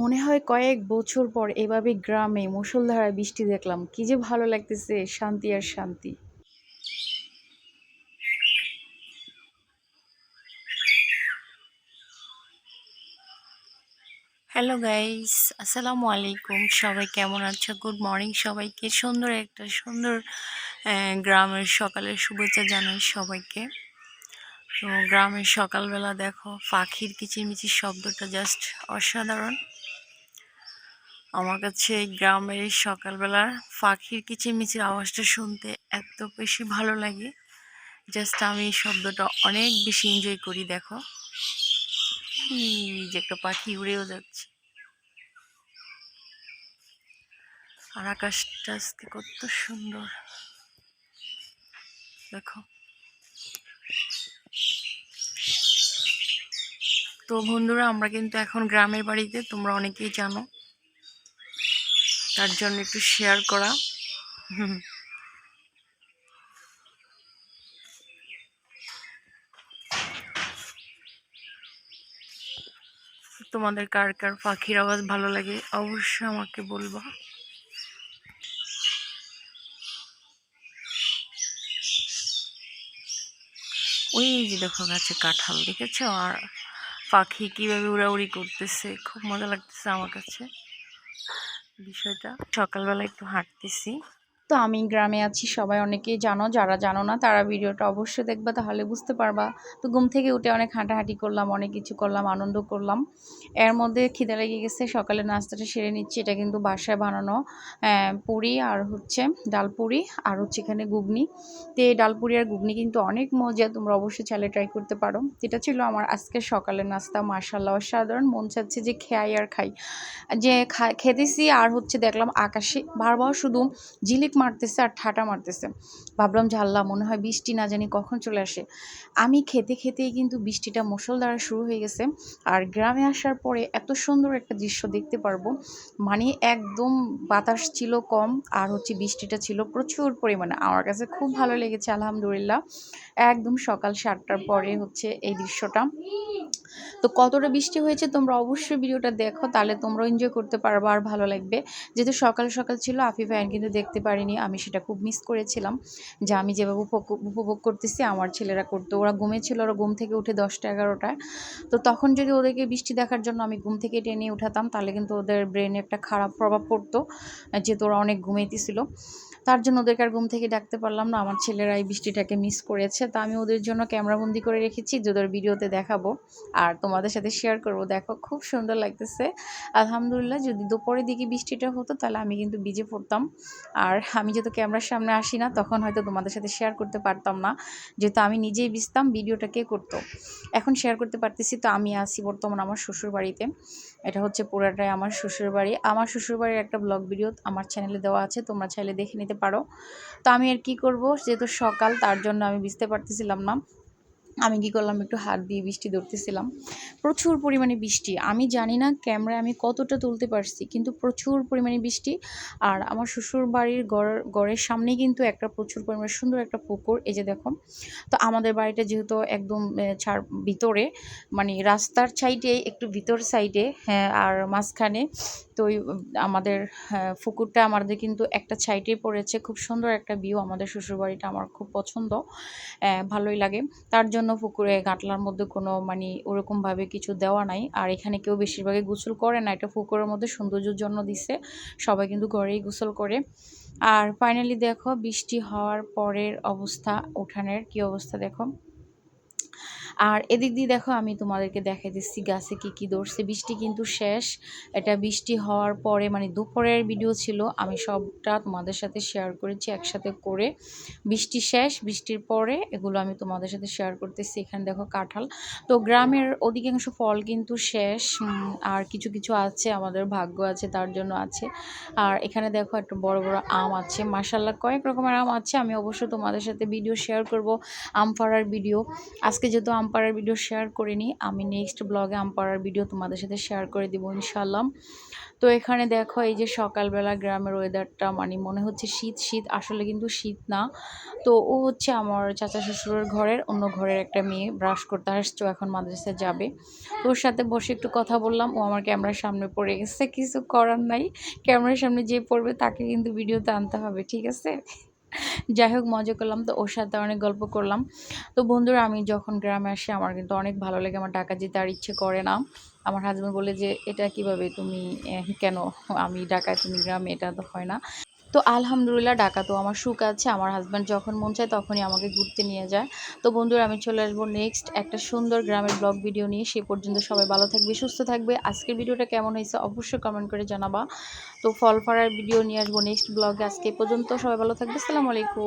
মনে হয় কয়েক বছর পর এভাবে গ্রামে মুষলধারায় বৃষ্টি দেখলাম। কি যে ভালো লাগতেছে, শান্তি আর শান্তি। হ্যালো গাইস আসসালামু আলাইকুম সবাই কেমন আছো? গুড মর্নিং সবাইকে সুন্দর একটা সুন্দর গ্রামের সকালের শুভেচ্ছা জানাই সবাইকে। তো গ্রামের সকালবেলা দেখো, পাখির কিচিরমিচির শব্দটা জাস্ট অসাধারণ। আমার কাছে গ্রামের এই সকালবেলা পাখির কিচিরমিচির আওয়াজটা শুনতে এত বেশি ভালো লাগে। জাস্ট আমি শব্দটা অনেক বেশি এনজয় করি, দেখো। যে একটা পাখি উড়েও যাচ্ছে। আর আকাশটা আজকে কত সুন্দর। দেখো। তো বন্ধুরা, আমরা কিন্তু এখন গ্রামের বাড়িতে, তোমরা অনেকেই জানো। তার জন্য একটু শেয়ার করা। তোমাদের কার কার পাখির আওয়াজ ভালো লাগে অবশ্যই আমাকে বলবা। ওই যে দেখো গাছে কাঁঠাল দেখেছ? আর পাখি কীভাবে উড়াউড়ি করতেছে, খুব মজা লাগতেছে আমার কাছে। বিষয়টা। সকালবেলা একটু হাঁটতেছি। তো আমি গ্রামে আছি, সবাই অনেকেই জানো, যারা জানো না তারা ভিডিওটা অবশ্যই দেখবা, তাহলে বুঝতে পারবা। তো ঘুম থেকে উঠে অনেক হাঁটাহাঁটি করলাম, অনেক কিছু করলাম, আনন্দ করলাম। এর মধ্যে খিদে লেগে গেছে, সকালে নাস্তাটা সেরে নিচ্ছি, এটা কিন্তু বাসায় বানানো পুরি আর হচ্ছে ডাল পুরি আর হচ্ছে এখানে ঘুগনি। তো এই ডাল পুরি আর ঘুগনি কিন্তু অনেক মজা, তোমরা অবশ্যই চাইলে ট্রাই করতে পারো। এটা ছিল আমার আজকে সকালের নাস্তা মার্শাল্লাহ অসাধারণ। মন চাচ্ছে যে খেয়াই আর খাই। যে খেতেছি আর হচ্ছে দেখলাম আকাশে, বারবার শুধু ঝিলিক মারতেছে আর ঠাটা মারতেছে। ভাবলাম আল্লাহ, মনে হয় বৃষ্টি না জানি কখন চলে আসে। আমি খেতে খেতেই কিন্তু বৃষ্টিটা দ্বারা শুরু হয়ে গেছে। আর গ্রামে আসার পরে এত সুন্দর একটা দৃশ্য দেখতে পারব। মানে একদম বাতাস ছিল কম আর হচ্ছে বৃষ্টিটা ছিল প্রচুর পরিমাণে। আমার কাছে খুব ভালো লেগেছে, আলহামদুলিল্লাহ। একদম সকাল সাতটার পরে হচ্ছে এই দৃশ্যটা। তো কতটা বৃষ্টি হয়েছে তোমরা অবশ্যই ভিডিওটা দেখো, তাহলে তোমরাও এনজয় করতে পারব আর ভালো লাগবে। যেহেতু সকাল সকাল ছিল আফি ভাইয়ান কিন্তু দেখতে পারিনি, আমি সেটা খুব মিস করেছিলাম যে আমি যেভাবে উপভোগ করতেছি, আমার ছেলেরা করতো, ওরা ঘুমেছিল, ওরা ঘুম থেকে উঠে দশটা এগারোটায়। তো তখন যদি ওদেরকে বৃষ্টি দেখার জন্য আমি ঘুম থেকে টেনে উঠাতাম, তাহলে কিন্তু ওদের ব্রেনে একটা খারাপ প্রভাব পড়তো, যেহেতু ওরা অনেক ঘুমাইতেছিল। তার জন্য ওদেরকে আর ঘুম থেকে ডাকতে পারলাম না। আমার ছেলেরা এই বৃষ্টিটাকে মিস করেছে। তা আমি ওদের জন্য ক্যামেরাবন্দি করে রেখেছি, যে ওদের ভিডিওতে দেখাবো। আর তোমাদের সাথে শেয়ার করব। দেখো, খুব সুন্দর লাগতেছে। আলহামদুলিল্লাহ, যদি দুপুরের দিকে বৃষ্টিটা হতো, তাহলে আমি কিন্তু ভিজে পড়তাম। আর আমি যেহেতু ক্যামেরার সামনে আসি না, তখন হয়তো তোমাদের সাথে শেয়ার করতে পারতাম না। যেহেতু আমি নিজেই ভিজতাম, ভিডিওটা কে করতো? এখন শেয়ার করতে পারতেছি, তো আমি আসি বর্তমান আমার শ্বশুর বাড়িতে এটা হচ্ছে পুরাটাই আমার শ্বশুর বাড়ি আমার শ্বশুর বাড়ির একটা ব্লগ ভিডিও আমার চ্যানেলে দেওয়া আছে, তোমরা চাইলে দেখে নিতে পারো। তো আমি আর কি করব? যেহেতু সকাল, তার জন্য আমি বুঝতে পারতেছিলাম না। আমি কী করলাম, একটু হাত দিয়ে বৃষ্টি ধরতেছিলাম। প্রচুর পরিমাণে বৃষ্টি। আমি জানি না ক্যামেরায় আমি কতটা তুলতে পারছি, কিন্তু প্রচুর পরিমাণে বৃষ্টি। আর আমার শ্বশুর বাড়ির গড় ঘরের সামনেই কিন্তু একটা প্রচুর পরিমাণে সুন্দর একটা পুকুর, এই যে দেখো। তো আমাদের বাড়িটা যেহেতু একদম ছাড়, ভিতরে মানে রাস্তার সাইডে, একটু ভিতর সাইডে হ্যাঁ আর মাঝখানে তো ওই আমাদের হ্যাঁ, পুকুরটা আমাদের কিন্তু একটা সাইডে পড়েছে। খুব সুন্দর একটা ভিউ আমাদের শ্বশুরবাড়িটা আমার খুব পছন্দ। ভালোই লাগে। তার জন্য পুকুরে গাটলার মধ্যে কোনো মানে ওরকমভাবে কিছু দেওয়া নাই। আর এখানে কেউ বেশিরভাগই গোসল করে না। এটা পুকুরের মধ্যে সৌন্দর্যের জন্য দিছে। সবাই কিন্তু ঘরেই গোসল করে। আর ফাইনালি দেখো বৃষ্টি হওয়ার পরের অবস্থা উঠানের কি অবস্থা দেখো? আর এদিক দিয়ে দেখো আমি তোমাদেরকে দেখাই দিচ্ছি গাছে কি কি ধরছে। বৃষ্টি কিন্তু শেষ। এটা বৃষ্টি হওয়ার পরে মানে দুপুরের ভিডিও ছিল, আমি সবটা তোমাদের সাথে শেয়ার করেছি একসাথে করে। বৃষ্টি শেষ, বৃষ্টির পরে এগুলো আমি তোমাদের সাথে শেয়ার করতেছি। এখানে দেখো কাঁঠাল। তো গ্রামের অধিকাংশ ফল কিন্তু শেষ আর কিছু কিছু আছে, আমাদের ভাগ্য আছে, তার জন্য আছে। আর এখানে দেখো একটা বড় বড় আম আছে। মাসাল্লাহ কয়েক রকমের আম আছে। আমি অবশ্যই তোমাদের সাথে ভিডিও শেয়ার করব আম ফাড়ার ভিডিও আজকে যেহেতু আম আমপাড়ার ভিডিও শেয়ার করিনি আমি নেক্সট ব্লগে আমপাড়ার ভিডিও তোমাদের সাথে শেয়ার করে দিব ইনশাল্লাহ তো এখানে দেখো, এই যে সকালবেলা গ্রামের ওয়েদারটা মানে মনে হচ্ছে শীত শীত আসলে কিন্তু শীত না। তো ও হচ্ছে আমার চাচা শ্বশুরের ঘরের, অন্য ঘরের একটা মেয়ে ব্রাশ করতে আসছো এখন মাদ্রাসায় যাবে। তো ওর সাথে বসে একটু কথা বললাম, ও আমার ক্যামেরার সামনে পড়ে গেছে, কিছু করার নাই। ক্যামেরার সামনে যে পড়বে, তাকে কিন্তু ভিডিওতে আনতে হবে, ঠিক আছে? যাই হোক, মজা করলাম। তো ওর সাথে অনেক গল্প করলাম। তো বন্ধুরা, আমি যখন গ্রামে আসি, আমার কিন্তু অনেক ভালো লাগে। আমার ঢাকা যেতে আর ইচ্ছে করে না। আমার হাজব্যান্ড বলে যে, এটা কীভাবে? তুমি কেন? আমি ঢাকায় তুমি গ্রামে, এটা তো হয় না। তো আলহামদুলিল্লাহ ডাকা তো আমার সুখ আছে। আমার হাজব্যান্ড যখন মন চায় তখনই আমাকে ঘুরতে নিয়ে যায়। তো বন্ধুরা, আমি চলে আসব নেক্সট একটা সুন্দর গ্রামের ব্লগ ভিডিও নিয়ে। সে পর্যন্ত সবাই ভালো থাকবে, সুস্থ থাকবে। আজকের ভিডিওটা কেমন হয়েছে অবশ্যই কমেন্ট করে জানাবা। তো ফল ফরার ভিডিও নিয়ে আসব নেক্সট ব্লগে আজকে পর্যন্ত সবাই ভালো থাকবে। আসসালামু আলাইকুম।